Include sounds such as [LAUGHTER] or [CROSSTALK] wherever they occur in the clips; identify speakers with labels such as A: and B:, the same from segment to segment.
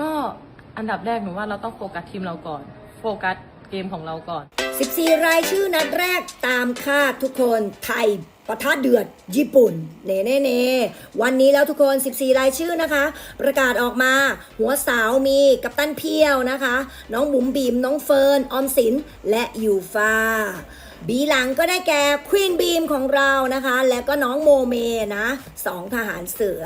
A: ก็อันดับแรกหนูว่าเราต้องโฟกัสทีมเราก่อน โฟกัสเกมของเราก่อน
B: 14 รายชื่อนัดแรกตามคาดทุกคนไทยปะทะเดือดญี่ปุ่น เน่เน่เน่วันนี้แล้วทุกคน 14 รายชื่อนะคะ ประกาศออกมา หัวสาวมีกัปตันเพียวนะคะ น้องบุ๋มบีม น้องเฟิร์น ออมสิน และยูฟา บีหลังก็ได้แก่ควีนบีมของเรานะคะ แล้วก็น้องโมเมนะสองทหารเสือ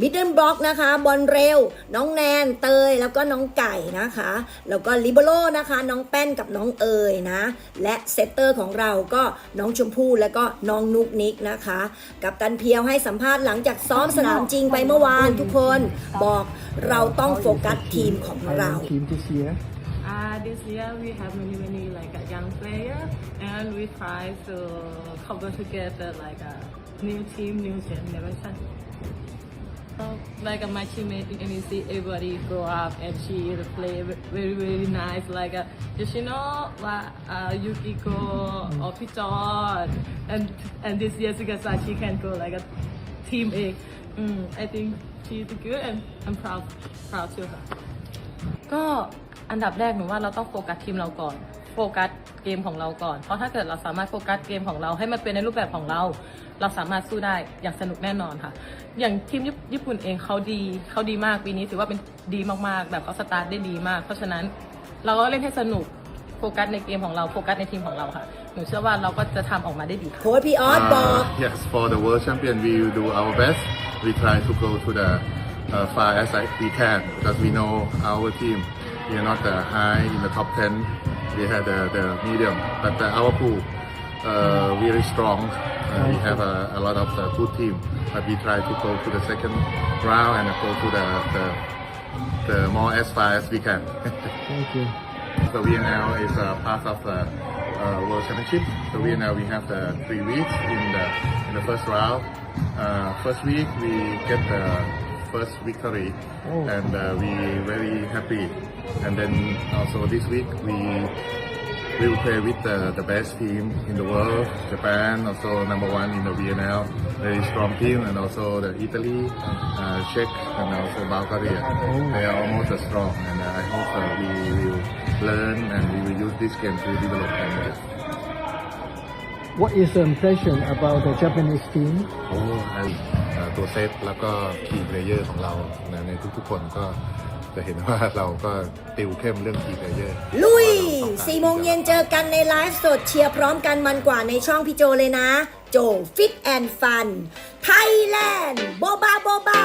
B: มิดเดิลบล็อกนะคะบอลเร็ว น้องแนนเตยแล้วก็น้องไก่นะคะ แล้วก็ลิเบโรนะคะ น้องแป้นกับน้องเอยนะ และเซตเตอร์ของเราก็น้องชมพู่แล้วก็น้องนุกนิกนะคะ กับตันเพียวให้สัมภาษณ์หลังจากซ้อมสนามจริงไปเมื่อวานทุกคนบอกเราต้องโฟกัสทีมของเรา
C: Team this year.
A: Uh, this year we have many many like a young player and we try to cover together like a new team, new generation. So, like my teammate in see everybody grow up and she play very very nice. Like just you know, like uh, Yukiko or Pichon, and and this year uh, she can go like a team A. Mm, I think she's good and I'm proud proud to her. ก็ อันดับแรกหนูว่าเราต้องโฟกัสทีมเราก่อน โฟกัสเกมของเราก่อน เพราะถ้าเกิดเราสามารถโฟกัสเกมของเราให้มันเป็นในรูปแบบของเรา เราสามารถสู้ได้อย่างสนุกแน่นอนค่ะ อย่างทีมญี่ปุ่นเองเขาดีเขาดีมากปีนี้ถือว่าเป็นดีมากๆ แบบเขาสตาร์ทได้ดีมาก เพราะฉะนั้นเราก็เล่นให้สนุกโฟกัสในเกมของเราโฟกัสในทีมของเราค่ะ หนูเชื่อว่าเราก็จะทำออกมาได้ดีค่ะ
B: โค้ชพี่ออสบอก
D: Uh, yes, for the world champion, we will do our best. We try to go to the uh, far as like we can because we know our team. We are not high in the top 10. We had the, the medium, but the, our pool uh, very strong. Uh, we have a, a lot of good team, but we try to go to the second round and go to the the, the more as far as we can.
C: Thank you. [LAUGHS]
D: The VNL is a part of the uh, World Championship. The VNL we have the three weeks in the in the first round. Uh, first week we get the first victory,
C: Oh.
D: and uh, we very happy. And then also this week we we will play with the, the best team in the world, Japan, also number one in the VNL, very strong team, and also the Italy, uh, Czech, and also Bulgaria. They are almost as strong, and uh, I hope uh, we will learn and we will use this game to develop and
C: What is the impression about the Japanese team?
D: โอ้ไอ้เอ่อตัวเซตแล้วก็ทีมเพลเยอร์ของเรานะในทุกๆคนก็ จะเห็นว่าเราก็ติวเข้มเรื่องทีมเพลเยอร์
B: ลุย4โมงเย็นเจอกันในไลฟ์สดเชียร์พร้อมกันมันกว่าในช่องพี่โจเลยนะ โจฟิตแอนด์ฟันไทยแลนด์โบบาโบบา